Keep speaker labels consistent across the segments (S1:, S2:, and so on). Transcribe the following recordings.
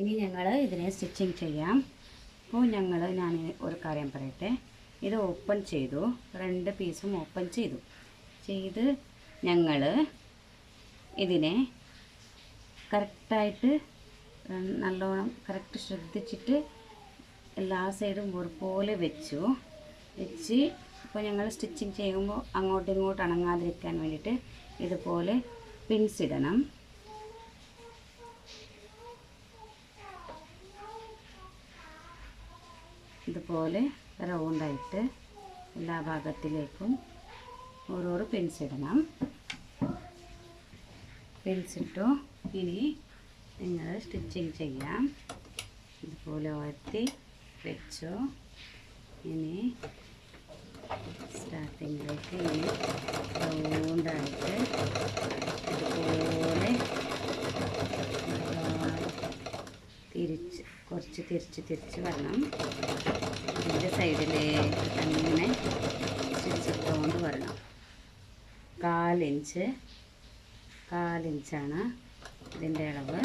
S1: ഇനി ഞങ്ങൾ ഇതിനെ സ്റ്റിച്ചിങ് ചെയ്യാം. അപ്പോൾ ഞങ്ങൾ ഞാൻ ഒരു കാര്യം പറയട്ടെ. ഇത് ഓപ്പൺ ചെയ്തു. രണ്ട് പീസും ഓപ്പൺ ചെയ്തു. ചെയ്ത് ഞങ്ങൾ ഇതിനെ കറക്റ്റായിട്ട് നല്ലോണം കറക്റ്റ് ശ്രദ്ധിച്ചിട്ട് എല്ലാ സൈഡും ഒരുപോലെ വെച്ചു. വെച്ച് ഇപ്പോൾ ഞങ്ങൾ സ്റ്റിച്ചിങ് ചെയ്യുമ്പോൾ അങ്ങോട്ടും ഇങ്ങോട്ടും അണങ്ങാതിരിക്കാൻ വേണ്ടിയിട്ട് ഇതുപോലെ പിൻസ് ഇടണം. ഇതുപോലെ റൗണ്ടായിട്ട് എല്ലാ ഭാഗത്തിലേക്കും ഓരോരോ പിൻസ് ഇടണം. പിൻസ് ഇട്ടു. ഇനി നിങ്ങൾ സ്റ്റിച്ചിങ് ചെയ്യാം. ഇതുപോലെ ഉയർത്തി വെച്ചു. ഇനി സ്റ്റാർട്ടിങ്ങിലേക്ക് ഇനി റൗണ്ടായിട്ട് ഇതുപോലെ നല്ലോണം തിരിച്ച് കുറച്ച് തിരിച്ച് തിരിച്ച് വരണം. ഇതിന്റെ സൈഡിലേക്ക് അങ്ങനെ സ്റ്റിച്ചിട്ടുകൊണ്ട് വരണം. കാലിഞ്ച് കാലിഞ്ചാണ് ഇതിന്റെ അളവ്.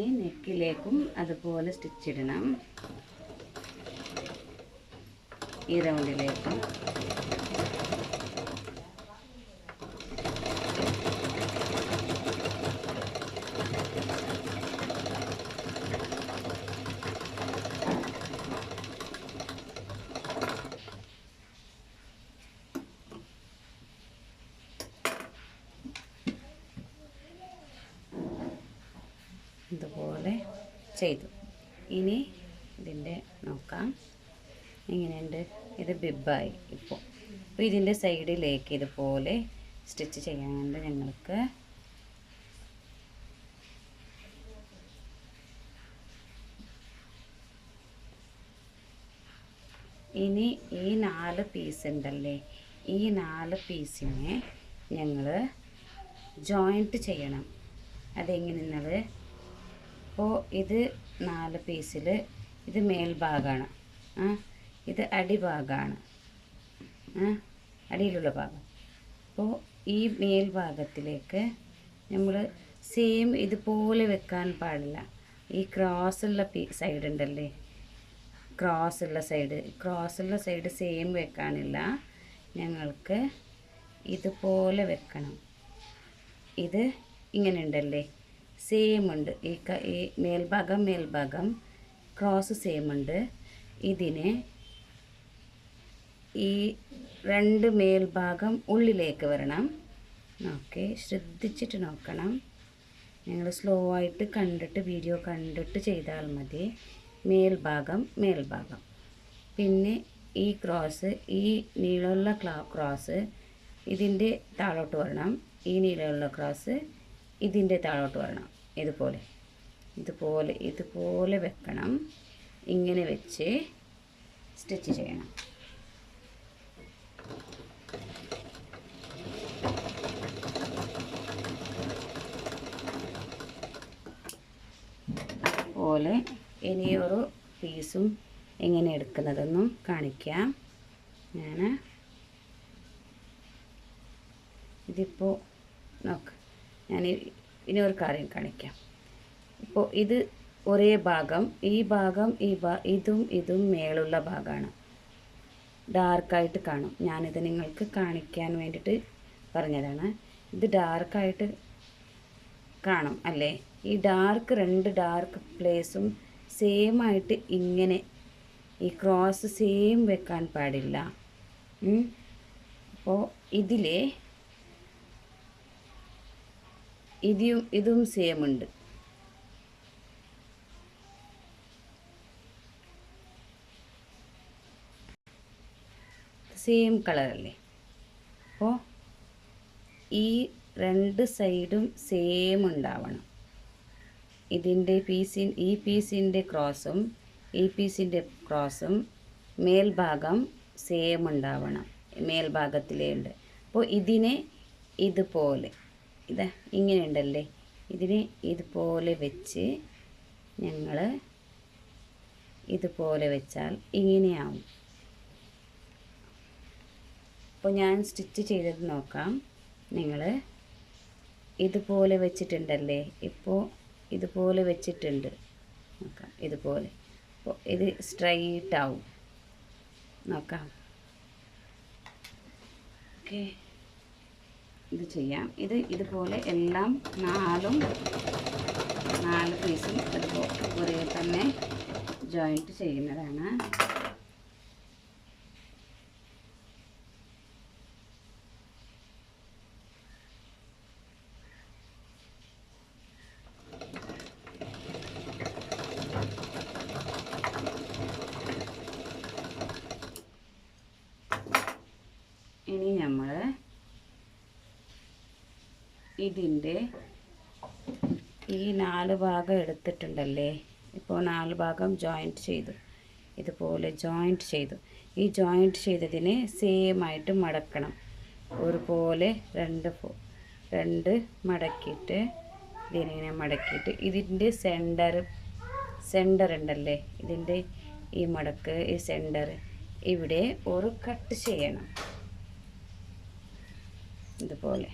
S1: ഇനി നെക്കിലേക്കും അതുപോലെ സ്റ്റിച്ച് ഇടണം. ഈ റൗണ്ടിലേക്കും ഇതുപോലെ ചെയ്തു. ഇനി ഇതിന്റെ നോക്കാം. ഇങ്ങനെയുണ്ട് ഇത് ബിബായി ഇപ്പോൾ. അപ്പോൾ ഇതിന്റെ സൈഡിലേക്ക് ഇതുപോലെ സ്റ്റിച്ച് ചെയ്യാനുണ്ട് ഞങ്ങൾക്ക് ഇനി ഈ നാല് പീസ് ഉണ്ടല്ലേ? ഈ നാല് പീസിനെ ഞങ്ങൾ ജോയിന്റ് ചെയ്യണം. അതെങ്ങനെയെന്നത് അപ്പോൾ ഇത് നാല് പീസിൽ ഇത് മേൽഭാഗമാണ് ഇത് അടിഭാഗമാണ് അടിയിലുള്ള ഭാഗം. അപ്പോൾ ഈ മേൽഭാഗത്തിലേക്ക് നമ്മൾ സെയിം ഇതുപോലെ വെക്കാൻ പാടില്ല. ഈ ക്രോസുള്ള പീ സൈഡ് ഉണ്ടല്ലേ? ക്രോസുള്ള സൈഡ് ക്രോസുള്ള സൈഡ് സെയിം വെക്കാനില്ല. ഞങ്ങൾക്ക് ഇതുപോലെ വെക്കണം. ഇത് ഇങ്ങനെ ഉണ്ടല്ലേ? സെയിം ഉണ്ട്. ഈ ഈ മേൽഭാഗം മേൽഭാഗം ക്രോസ് സെയിം ഉണ്ട്. ഇതിനെ ഈ രണ്ട് മേൽഭാഗം ഉള്ളിലേക്ക് വരണം. ഓക്കെ ശ്രദ്ധിച്ചിട്ട് നോക്കണം. നിങ്ങൾ സ്ലോ ആയിട്ട് കണ്ടിട്ട് വീഡിയോ കണ്ടിട്ട് ചെയ്താൽ മതി. മേൽഭാഗം മേൽഭാഗം. പിന്നെ ഈ ക്രോസ് ഈ നീളമുള്ള ക്രോസ് ഇതിന്റെ താഴോട്ട് വരണം. ഈ നീളമുള്ള ക്രോസ് ഇതിന്റെ താഴോട്ട് വരണം. ഇതുപോലെ. ഇതുപോലെ ഇതുപോലെ വെക്കണം. ഇങ്ങനെ വെച്ച് സ്റ്റിച്ച് ചെയ്യണം. പോലെ ഇനിയൊരു പീസും എങ്ങനെ എടുക്കുന്നതെന്നും കാണിക്കാം. ഞാൻ ഇതിപ്പോൾ നോക്ക്. ഞാൻ ഇനി ഒരു കാര്യം കാണിക്കാം. ഇപ്പോൾ ഇത് ഒരേ ഭാഗം ഈ ഭാഗം ഈ ഭാ ഇതും ഇതും മേളുള്ള ഭാഗമാണ് ഡാർക്കായിട്ട് കാണും. ഞാനിത് നിങ്ങൾക്ക് കാണിക്കാൻ വേണ്ടിയിട്ട് പറഞ്ഞതാണ്. ഇത് ഡാർക്കായിട്ട് കാണും അല്ലേ? ഈ ഡാർക്ക് രണ്ട് ഡാർക്ക് പ്ലേസും സെയിം ആയിട്ട് ഇങ്ങനെ ഈ ക്രോസ് സെയിം വെക്കാൻ പാടില്ല. അപ്പോൾ ഇതിലെ ഇതും ഇതും സെയിം ഉണ്ട്. സെയിം കളറല്ലേ അപ്പോൾ ഈ രണ്ട് സൈഡും സെയിം ഉണ്ടാവണം. ഇതിന്റെ പീസിൻ ഈ പീസിന്റെ ക്രോസും ഈ പീസിന്റെ ക്രോസും മേൽഭാഗം സെയിം ഉണ്ടാവണം. മേൽഭാഗത്തിലേ ഉണ്ട്. അപ്പോൾ ഇതിനെ ഇതുപോലെ ഇതാ ഇങ്ങനെയുണ്ടല്ലേ? ഇതിന് ഇതുപോലെ വെച്ച് ഞങ്ങൾ ഇതുപോലെ വെച്ചാൽ ഇങ്ങനെയാവും. അപ്പോൾ ഞാൻ സ്റ്റിച്ച് ചെയ്തത് നോക്കാം. നിങ്ങൾ ഇതുപോലെ വെച്ചിട്ടുണ്ടല്ലേ? ഇപ്പോൾ ഇതുപോലെ വെച്ചിട്ടുണ്ട്. നോക്കാം ഇതുപോലെ. അപ്പോൾ ഇത് സ്ട്രൈറ്റ് ആവും നോക്കാം. ഓക്കെ. ഇത് ചെയ്യാം. ഇത് ഇതുപോലെ എല്ലാം നാലും നാല് പീസും ഒരേ തന്നെ ജോയിന്റ് ചെയ്യുന്നതാണ് ഇനി നമ്മൾ ഇതിന്റെ ഈ നാല് ഭാഗം എടുത്തിട്ടുണ്ടല്ലേ? ഇപ്പോൾ നാല് ഭാഗം ജോയിന്റ് ചെയ്തു. ഇതുപോലെ ജോയിന്റ് ചെയ്തു. ഈ ജോയിന്റ് ചെയ്തതിനെ സെയിം ആയിട്ട് മടക്കണം. ഒരുപോലെ രണ്ട് രണ്ട് മടക്കിയിട്ട് ഇതിനിങ്ങനെ മടക്കിയിട്ട് ഇതിന്റെ സെന്റർ സെന്റർ ഉണ്ടല്ലേ? ഇതിന്റെ ഈ മടക്ക് ഈ സെന്റർ ഇവിടെ ഒരു കട്ട് ചെയ്യണം. ഇതുപോലെ.